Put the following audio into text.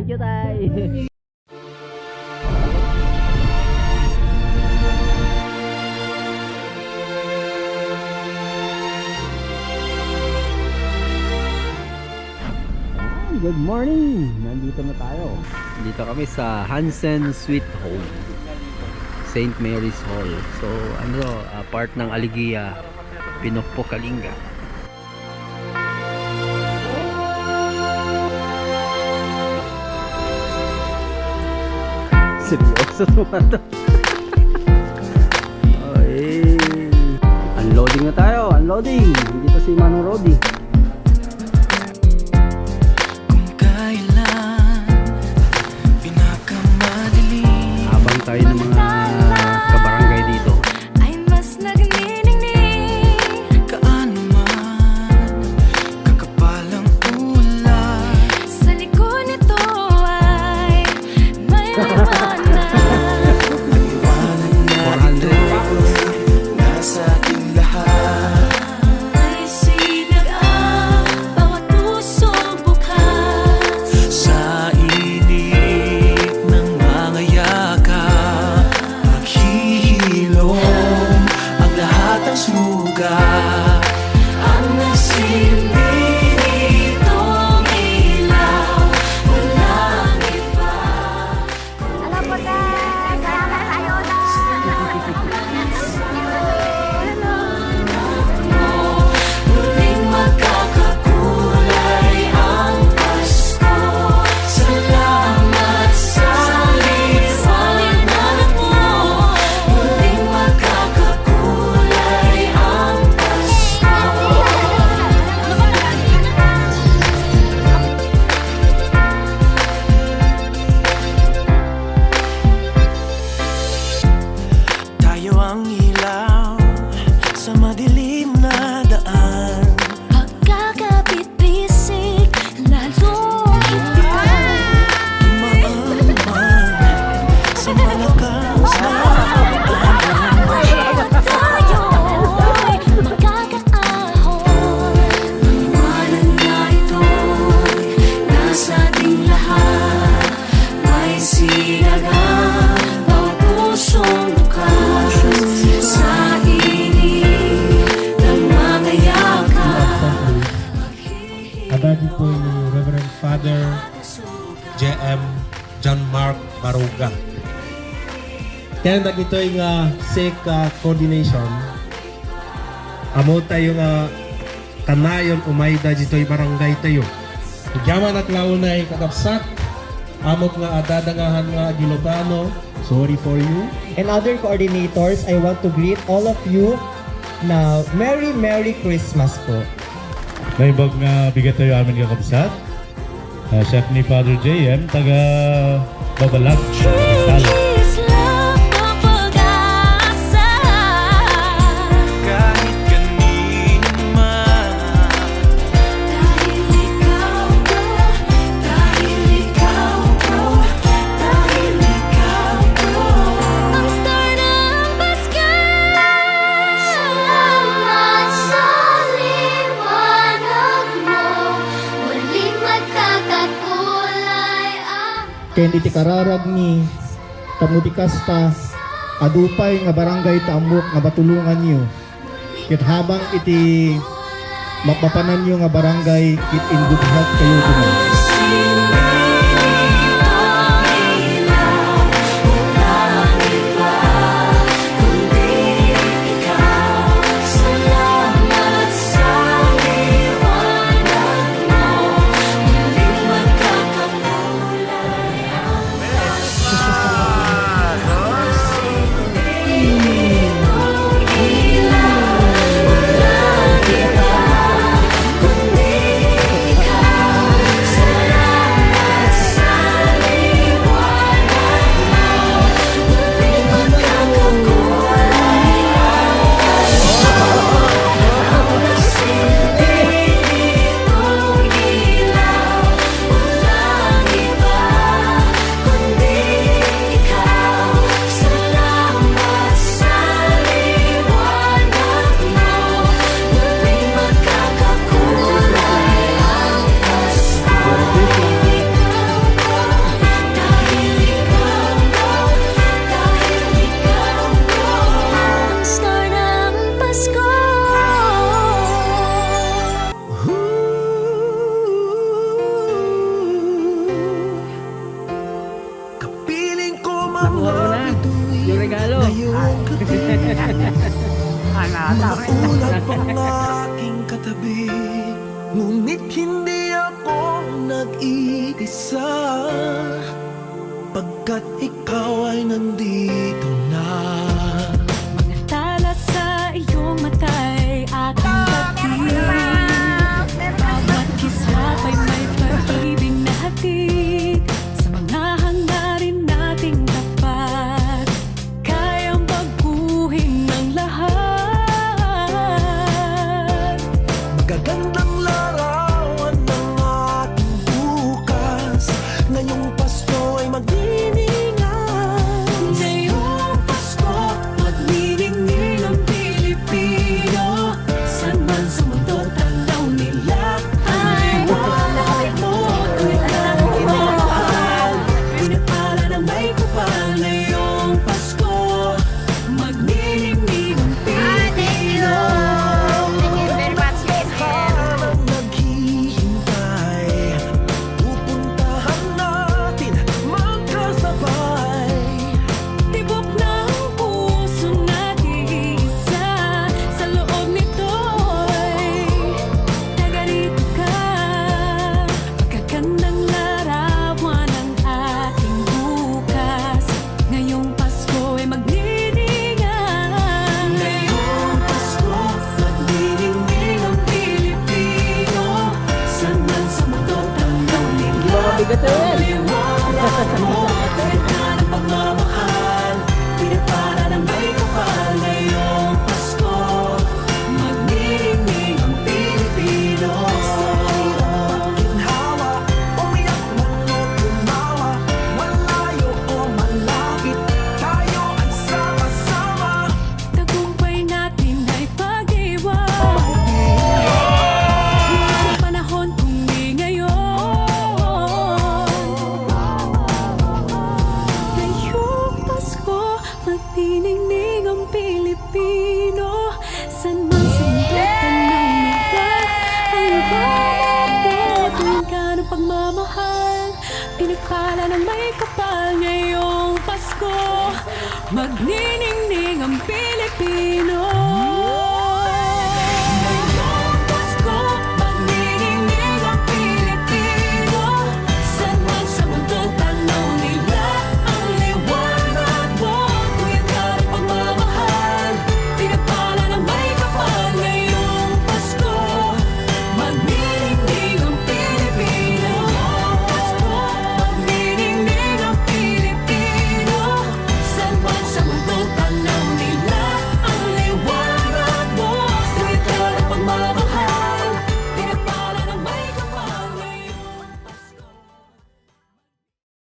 Thank you, Tay. Good morning! Nandito na tayo. Dito kami sa Hansen Sweet Home. St. Mary's Hall. So, ano, ah, part ng Aligia, Pinokpo, Kalinga. Seryoso to. Ay. Unloading na tayo, unloading. Dito si Manong Rodi. Habang tayo ng mga kabarangay dito. Ay mas nagniningning Adagi po ni Reverend Father J.M. John Mark Baruga. Kaya nag ito yung uh, SEC uh, coordination. Amo tayo nga kanayon umayda dito yung barangay tayo. Igyaman at launay kakapsat. Amot nga adadangahan nga Gilobano. Sorry for you. and other coordinators, I want to greet all of you now. Merry, Merry Christmas po. Naibag nga bigat tayo amin kakabsat. Uh, chef ni Father JM, taga Babalag. Tal. Ken iti kararag ni Tamuti kasta adupay nga barangay taamok nga batulungan niyo. Ket habang iti mapapanan niyo nga barangay it in kayo duman. regalo. Nagulat pang aking katabi Ngunit hindi ako nag-iisa Pagkat ikaw ay nandito na Look at the red. pagmamahal. Pinagpala ng may kapal ngayong Pasko. Magniningning ang Pilipino.